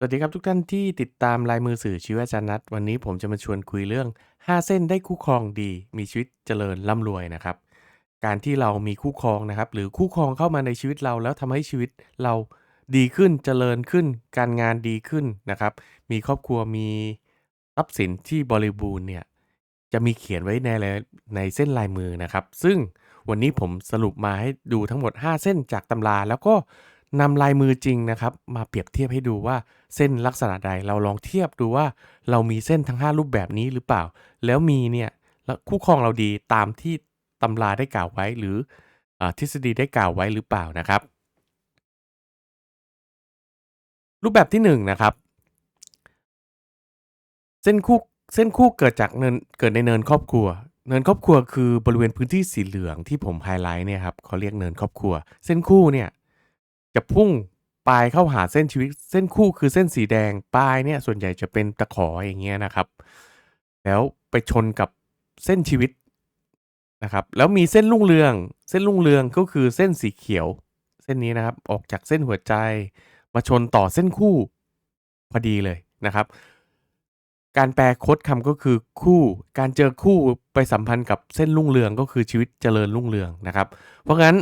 สวัสดีครับทุกท่านที่ติดตามลายมือสื่อชีวอาจารย์นัทวันนี้ผมจะมาชวนคุยเรื่อง 5 เส้นได้คู่ครองดี มีชีวิตเจริญร่ำรวยนะครับ การที่เรามีคู่ครองนะครับ หรือคู่ครองเข้ามาในชีวิตเราแล้วทำให้ชีวิตเราดีขึ้นเจริญขึ้น การงานดีขึ้นนะครับ มีครอบครัวมีทรัพย์สินที่บริบูรณ์เนี่ยจะมีเขียนไว้ในในเส้นลายมือนะครับ ซึ่งวันนี้ผมสรุปมาให้ดูทั้งหมด 5 เส้นจากตำราแล้วก็ นำลายมือจริงนะครับ มาเปรียบเทียบให้ดูว่าเส้นลักษณะใดเราลองเทียบดูว่า เรามีเส้นทั้ง 5 รูปแบบนี้หรือเปล่า แล้วมีเนี่ยแล้วคู่ครองเราดีตามที่ตำราได้กล่าวไว้หรืออทฤษฎีได้กล่าวไว้หรือเปล่านะครับ รูปแบบที่1นะครับ เส้นคู่เส้นคู่เกิดจากเนินเกิดในเนินครอบครัวเนินครอบครัวคือบริเวณพื้นที่สีเหลืองที่ผมไฮไลท์เนี่ยครับเขาเรียกเนินครอบครัว เส้นคู่เนี่ย จะพุ่งปลายเข้าหาเส้นชีวิตเส้นคู่คือเส้นสีแดงปลายเนี่ยส่วนใหญ่จะเป็นตะขออย่างเงี้ยนะครับ แล้วไปชนกับเส้นชีวิตนะครับ แล้วมีเส้นรุ่งเรือง เส้นรุ่งเรืองก็คือเส้นสีเขียว เส้นนี้นะครับออกจากเส้นหัวใจ มาชนต่อเส้นคู่พอดีเลยนะครับ การแปลคดคำก็คือคู่ การเจอคู่ไปสัมพันธ์กับเส้นรุ่งเรืองก็คือชีวิตเจริญรุ่งเรืองนะครับ เพราะงั้น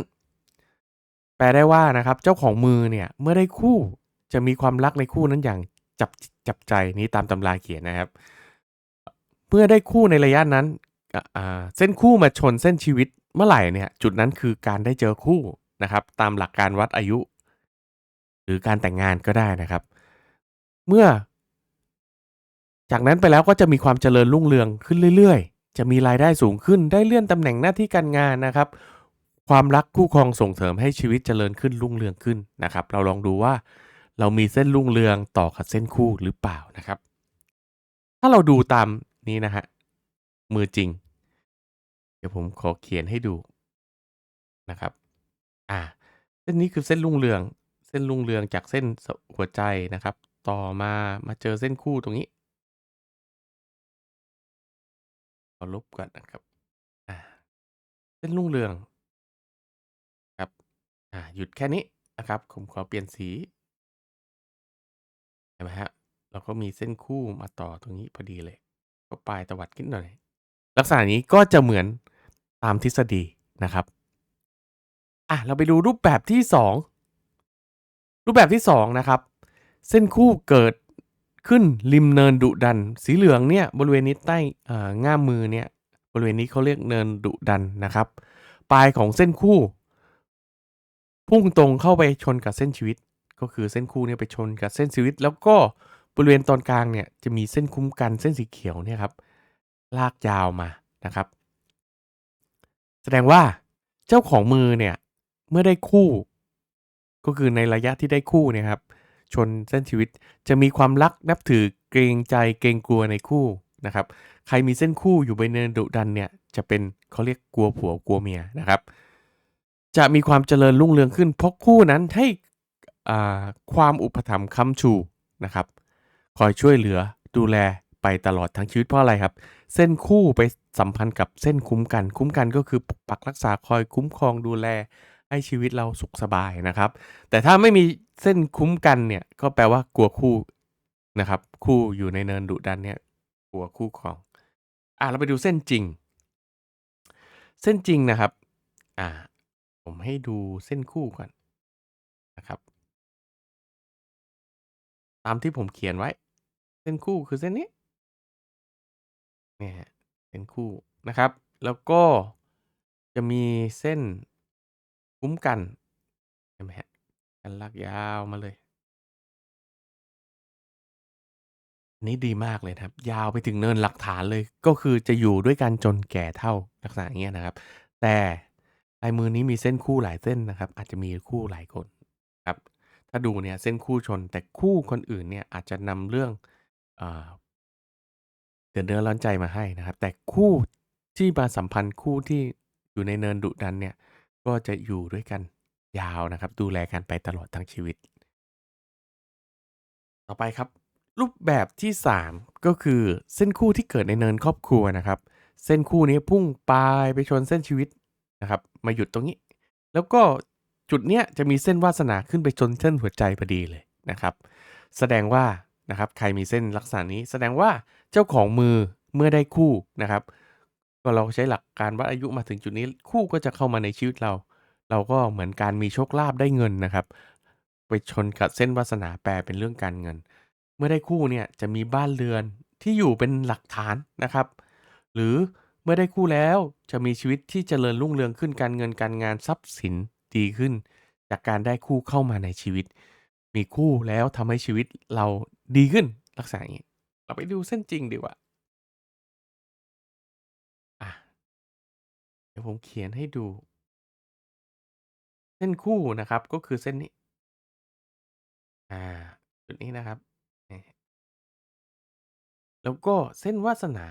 แปลได้ว่านะครับเจ้าของมือเนี่ยเมื่อได้คู่จะมีความรักในคู่นั้นอย่างจับจับใจนี้ตามตำราเขียนนะครับ เมื่อได้คู่ในระยะนั้นเส้นคู่มาชนเส้นชีวิตเมื่อไหร่เนี่ยจุดนั้นคือการได้เจอคู่นะครับ ตามหลักการวัดอายุ หรือการแต่งงานก็ได้นะครับ เมื่อ จากนั้นไปแล้วก็จะมีความเจริญรุ่งเรืองขึ้นเรื่อย ๆ จะมีรายได้สูงขึ้นได้เลื่อนตำแหน่งหน้าที่การงานนะครับ ความรักคู่ครองส่งเสริมให้ชีวิตเจริญขึ้นรุ่งเรืองขึ้นนะครับ เราลองดูว่าเรามีเส้นรุ่งเรืองต่อกับเส้นคู่หรือเปล่านะครับ ถ้าเราดูตามนี้นะฮะมือจริง เดี๋ยวผมขอเขียนให้ดูนะครับ อ่า เส้นนี้คือเส้นรุ่งเรือง เส้นรุ่งเรืองจากเส้นหัวใจนะครับ ต่อมามาเจอเส้นคู่ตรงนี้ขอลบก่อนนะครับ อ่า เส้นรุ่งเรือง อ่า หยุดแค่นี้นะครับ ผมขอเปลี่ยนสี เห็นไหมฮะ เราก็มีเส้นคู่มาต่อตรงนี้พอดีเลย ก็ปลายตวัดขึ้นหน่อย ลักษณะนี้ก็จะเหมือนตามทฤษฎีนะครับ อะ เราไปดูรูปแบบที่ 2 รูปแบบที่ 2 นะครับ เส้นคู่เกิดขึ้นริมเนินดุดัน สีเหลืองเนี่ยบริเวณนี้ใต้อ่าง่ามมือเนี่ยบริเวณนี้เขาเรียกเนินดุดันนะครับ ปลายของเส้นคู่ พุ่งตรงเข้าไปชนกับเส้นชีวิต ก็คือเส้นคู่เนี่ยไปชนกับเส้นชีวิต แล้วก็บริเวณตอนกลางเนี่ยจะมีเส้นคุ้มกันเส้นสีเขียวเนี่ยครับลากยาวมานะครับ แสดงว่าเจ้าของมือเนี่ยเมื่อได้คู่ ก็คือในระยะที่ได้คู่เนี่ยครับชนเส้นชีวิตจะมีความรักนับถือเกรงใจเกรงกลัวในคู่นะครับ ใครมีเส้นคู่อยู่บนเนินดุดันเนี่ยจะเป็นเขาเรียกกลัวผัวกลัวเมียนะครับ จะมีความเจริญรุ่งเรืองขึ้น เพราะคู่นั้นให้ความอุปถัมภ์ค้ำชูนะครับ คอยช่วยเหลือดูแลไปตลอดทั้งชีวิตเพราะอะไรครับ เส้นคู่ไปสัมพันธ์กับเส้นคุ้มกัน คุ้มกันก็คือปกปักรักษาคอยคุ้มครองดูแลให้ชีวิตเราสุขสบายนะครับ แต่ถ้าไม่มีเส้นคุ้มกันเนี่ยก็แปลว่ากลัวคู่นะครับ คู่อยู่ในเนินดุดันเนี่ยกลัวคู่ครองอะเราไปดูเส้นจริง เส้นจริงนะครับอ่า ผมให้ดูเส้นคู่ก่อนนะครับ ตามที่ผมเขียนไว้ เส้นคู่คือเส้นนี้เนี่ยเส้นคู่นะครับ แล้วก็จะมีเส้นคุ้มกันเห็นไหมฮะกันลากยาวมาเลยอันนี้ดีมากเลยครับ ยาวไปถึงเนินหลักฐานเลยก็คือจะอยู่ด้วยกันจนแก่เท่าลักษณะอย่างเงี้ยนะครับ แต่ ลายมือนี้มีเส้นคู่หลายเส้นนะครับ อาจจะมีคู่หลายคนครับ ถ้าดูเนี่ยเส้นคู่ชนแต่คู่คนอื่นเนี่ยอาจจะนำเรื่องอเดือดเนื้อร้อนใจมาให้นะครับ แต่คู่ที่มาสัมพันธ์คู่ที่อยู่ในเนินดุดันเนี่ยก็จะอยู่ด้วยกันยาวนะครับ ดูแลกันไปตลอดทั้งชีวิต ต่อไปครับ รูปแบบที่ 3 ก็คือเส้นคู่ที่เกิดในเนินครอบครัวนะครับ เส้นคู่นี้พุ่งปลายไปชนเส้นชีวิต นะครับ มาหยุดตรงนี้ แล้วก็จุดเนี้ยจะมีเส้นวาสนาขึ้นไปชนเส้นหัวใจพอดีเลยนะครับ แสดงว่านะครับใครมีเส้นลักษณะนี้ แสดงว่าเจ้าของมือเมื่อได้คู่นะครับ ก็เราใช้หลักการวัดอายุมาถึงจุดนี้คู่ก็จะเข้ามาในชีวิตเรา เราก็เหมือนการมีโชคลาภได้เงินนะครับ ไปชนกับเส้นวาสนาแปลเป็นเรื่องการเงิน เมื่อได้คู่เนี่ยจะมีบ้านเรือนที่อยู่เป็นหลักฐานนะครับ หรือ มื่อได้คู่แล้วจะมีชีวิตที่เจริญรุ่งเรืองขึ้นการเงินการงานทรัพย์สินดีขึ้น จากการได้คู่เข้ามาในชีวิต มีคู่แล้วทำให้ชีวิตเราดีขึ้นลักษณะอย่างนี้เราไปดูเส้นจริงดีกว่าอะเดี๋ยวผมเขียนให้ดู เส้นคู่นะครับก็คือเส้นนี้ อ่าจุดนี้นะครับ แล้วก็เส้นวาสนา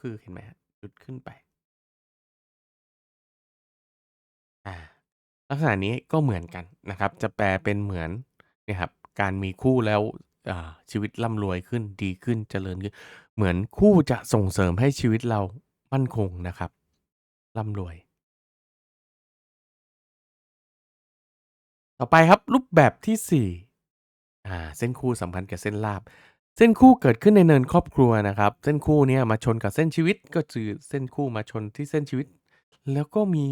คือเห็นไหมฮะจุดขึ้นไป อ่า ลักษณะนี้ก็เหมือนกันนะครับ จะแปลเป็นเหมือนเนี่ยครับ การมีคู่แล้วอ่าชีวิตร่ำรวยขึ้นดีขึ้นเจริญขึ้น เหมือนคู่จะส่งเสริมให้ชีวิตเรามั่นคงนะครับร่ำรวย ต่อไปครับรูปแบบที่สี่อ่าเส้นคู่สัมพันธ์กับเส้นลาบ เส้นคู่เกิดขึ้นในเนินครอบครัวนะครับ เส้นคู่เนี่ยมาชนกับเส้นชีวิตก็คือเส้นคู่มาชนที่เส้นชีวิต แล้วก็มี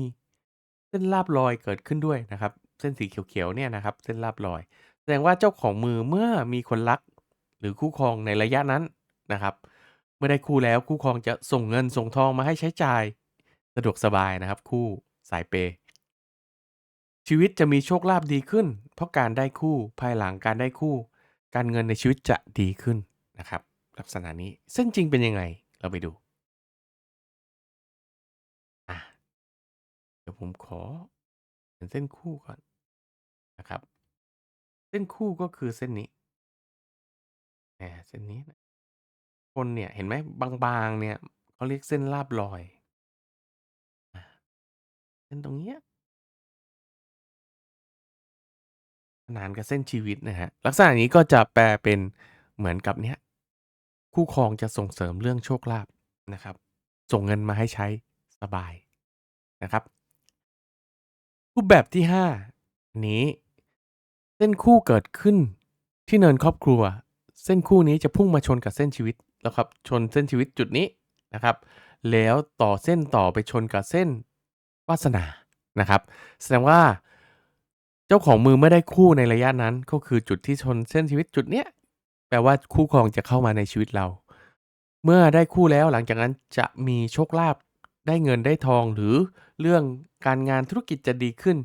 เส้นลาบลอยเกิดขึ้นด้วยนะครับ เส้นสีเขียวๆเนี่ยนะครับ เส้นลาบลอย แสดงว่าเจ้าของมือเมื่อมีคนรัก หรือคู่ครองในระยะนั้นนะครับ เมื่อได้คู่แล้วคู่ครองจะส่งเงินส่งทองมาให้ใช้จ่าย สะดวกสบายนะครับ คู่สายเปย์ชีวิตจะมีโชคลาภดีขึ้น เพราะการได้คู่ภายหลังการได้คู่ การเงินในชีวิตจะดีขึ้นนะครับ ลักษณะนี้เส้นจริงเป็นยังไงเราไปดูเดี๋ยวผมขอเขียนเส้นคู่ก่อนนะครับ เส้นคู่ก็คือเส้นนี้แหมเส้นนี้นะคนเนี่ยเห็นไหมบางๆเนี่ยเขาเรียกเส้นลาบลอยเส้นตรงเนี้ย นานกับเส้นชีวิตนะฮะ ลักษณะนี้ก็จะแปลเป็นเหมือนกับเนี้ยคู่ครองจะส่งเสริมเรื่องโชคลาภนะครับ ส่งเงินมาให้ใช้สบายนะครับ รูปแบบที่ห้านี้ เส้นคู่เกิดขึ้นที่เนินครอบครัว เส้นคู่นี้จะพุ่งมาชนกับเส้นชีวิตแล้วครับ ชนเส้นชีวิตจุดนี้นะครับ แล้วต่อเส้นต่อไปชนกับเส้นวาสนานะครับ แสดงว่า เจ้าของมือไม่ได้คู่ในระยะนั้น ก็คือจุดที่ชนเส้นชีวิตจุดเนี้ยแปลว่าคู่ครองจะเข้ามาในชีวิตเรา เมื่อได้คู่แล้วหลังจากนั้นจะมีโชคลาภได้เงินได้ทองหรือเรื่องการงานธุรกิจจะดีขึ้น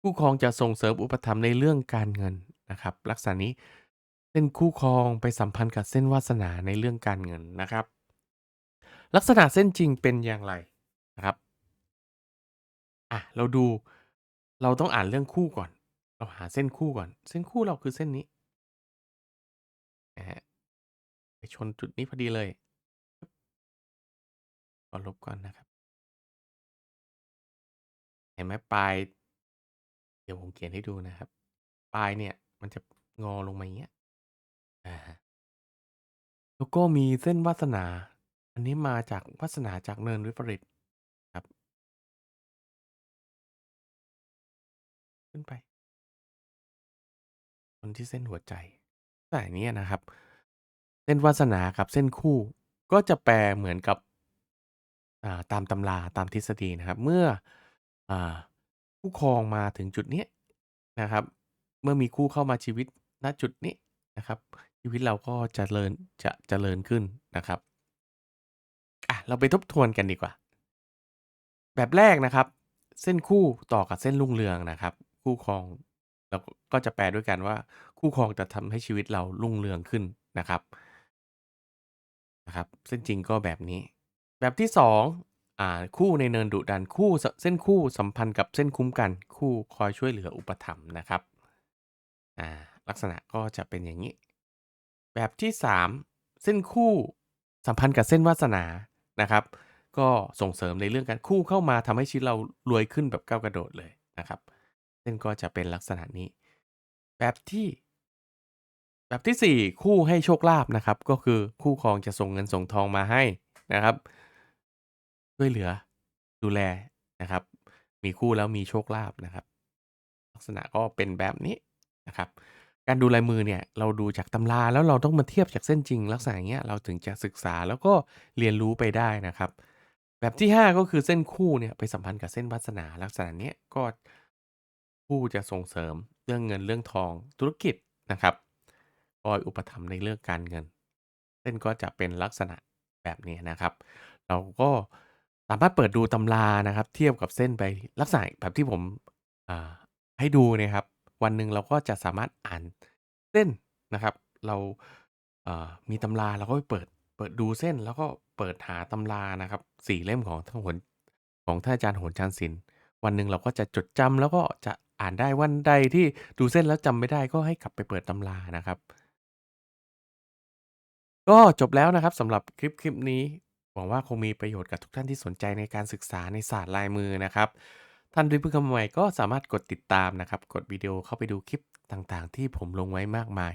คู่ครองจะส่งเสริมอุปถัมภ์ในเรื่องการเงินนะครับ ลักษณะนี้เส้นคู่ครองไปสัมพันธ์กับเส้นวาสนาในเรื่องการเงินนะครับ ลักษณะเส้นจริงเป็นอย่างไรนะครับอะเราดู เราต้องอ่านเรื่องคู่ก่อน เราหาเส้นคู่ก่อน เส้นคู่เราคือเส้นนี้นะฮะไปชนจุดนี้พอดีเลยขอลบก่อนนะครับ เห็นไหมปลาย เดี๋ยวผมเขียนให้ดูนะครับ ปลายเนี่ย มันจะงอลงมาอย่างเงี้ยอ่าแล้วก็มีเส้นวาสนา อันนี้มาจากวาสนาจากเนินวิปริต ขึ้นไปชนที่เส้นหัวใจ แต่อันเนี้ยนะครับ เส้นวาสนากับเส้นคู่ ก็จะแปลเหมือนกับ อ่า ตามตำราตามทฤษฎีนะครับ เมื่อ อ่า คู่ครองมาถึงจุดเนี้ยนะครับ เมื่อมีคู่เข้ามาชีวิต ณ จุดนี้นะครับ ชีวิตเราก็เจริญ จะเจริญขึ้นนะครับ อะ เราไปทบทวนกันดีกว่า แบบแรกนะครับ เส้นคู่ต่อกับเส้นรุ่งเรืองนะครับ คู่ครอง เราก็จะแปลด้วยกันว่า คู่ครองจะทำให้ชีวิตเรารุ่งเรืองขึ้นนะครับ นะครับ เส้นจริงก็แบบนี้ แบบที่2อ่าคู่ในเนินดุดันคู่เส้นคู่สัมพันธ์กับเส้นคุ้มกัน คู่คอยช่วยเหลืออุปถัมภ์นะครับอ่าลักษณะก็จะเป็นอย่างงี้ แบบที่ 3 เส้นคู่สัมพันธ์กับเส้นวาสนานะครับ ก็ส่งเสริมในเรื่องการคู่เข้ามาทำให้ชีวิตเรารวยขึ้นแบบก้าวกระโดดเลยนะครับ เส้นก็จะเป็นลักษณะนี้ แบบที่ แบบที่ 4 คู่ให้โชคลาภนะครับ ก็คือคู่ครองจะส่งเงินส่งทองมาให้นะครับช่วยเหลือดูแลนะครับ มีคู่แล้วมีโชคลาภนะครับ ลักษณะก็เป็นแบบนี้นะครับ การดูลายมือเนี่ยเราดูจากตำราแล้วเราต้องมาเทียบจากเส้นจริง ลักษณะเงี้ยเราถึงจะศึกษาแล้วก็เรียนรู้ไปได้นะครับ แบบที่ 5 ก็คือเส้นคู่เนี่ยไปสัมพันธ์กับเส้นวาสนาลักษณะเนี้ยก็ คู่จะส่งเสริมเรื่องเงินเรื่องทองธุรกิจนะครับคอยอุปถัมภ์ในเรื่องการเงินเส้นก็จะเป็นลักษณะแบบนี้นะครับ เราก็สามารถเปิดดูตำรานะครับ เทียบกับเส้นไปลักษณะแบบที่ผมให้ดูนี่ยครับ วันหนึ่งเราก็จะสามารถอ่านเส้นนะครับ เราเอ่อมีตำราเราก็ไปเปิดเปิดดูเส้นแล้วก็เปิดหาตำรานะครับสี่เล่มของท่านหนของท่านอาจารย์โหนชาญศิลป์วันหนึ่งเราก็จะจดจำแล้วก็จะ อ่านได้ วันใดที่ดูเส้นแล้วจำไม่ได้ ก็ให้กลับไปเปิดตำรานะครับ ก็จบแล้วนะครับสำหรับคลิปคลิปนี้ หวังว่าคงมีประโยชน์กับทุกท่านที่สนใจในการศึกษาในศาสตร์ลายมือนะครับ ท่านที่เพิ่งเข้ามาใหม่ก็สามารถกดติดตามนะครับ กดวิดีโอเข้าไปดูคลิปต่างๆ ที่ผมลงไว้มากมาย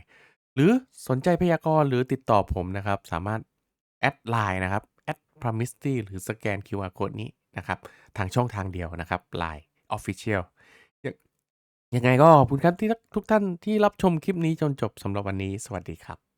หรือสนใจพยากรณ์หรือติดต่อผมนะครับ สามารถแอดไลน์นะครับแอด p r o m i s t y หรือสแกน QR code นี้นะครับ ทางช่องทางเดียวนะครับ Line Official ยัง ยังไงก็ขอบคุณครับที่ทุกท่านที่รับชมคลิปนี้จนจบสำหรับวันนี้ สวัสดีครับ